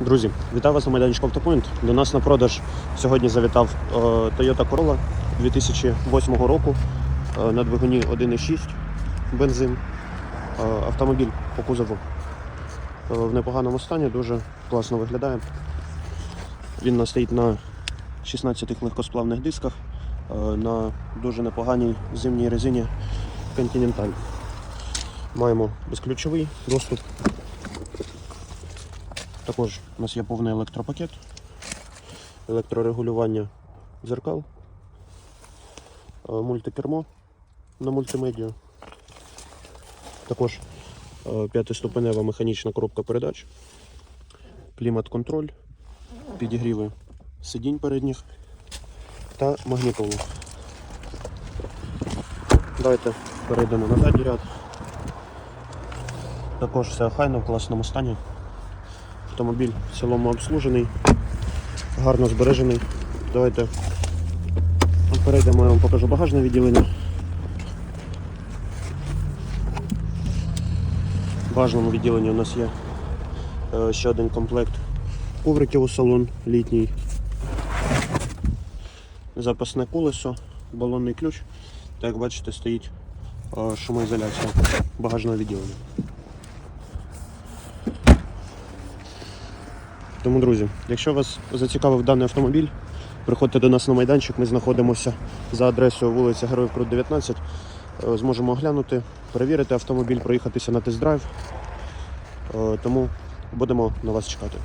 Друзі, вітаю вас на майданчику Автопоінт. До нас на продаж сьогодні завітав Toyota Corolla 2008 року е, на двигуні 1.6 бензин. Е, Автомобіль по кузову е, в непоганому стані, дуже класно виглядає. Він стоїть на 16 легкосплавних дисках на дуже непоганій зимній резині Continental. Маємо безключовий доступ. Також у нас є повний електропакет, електрорегулювання дзеркал, е, мультикермо на мультимедію. Також е, п'ятиступенева механічна коробка передач, клімат-контроль, підігріви сидінь передніх та магнітолу. Давайте перейдемо на задній ряд. Також все охайно в класному стані. Автомобіль в цілому обслужений, гарно збережений. Давайте перейдемо, я вам покажу багажне відділення. В багажному відділенні у нас є е, ще один комплект ковриків у салон літній, запасне колесо, балонний ключ. Та як бачите, стоїть е, шумоізоляція багажного відділення. Тому, друзі, якщо вас зацікавив даний автомобіль, приходьте до нас на майданчик. Ми знаходимося за адресою вулиця Героїв Крут 19. Е, Зможемо оглянути, перевірити автомобіль, проїхатися на тест-драйв. Е, Тому будемо на вас чекати.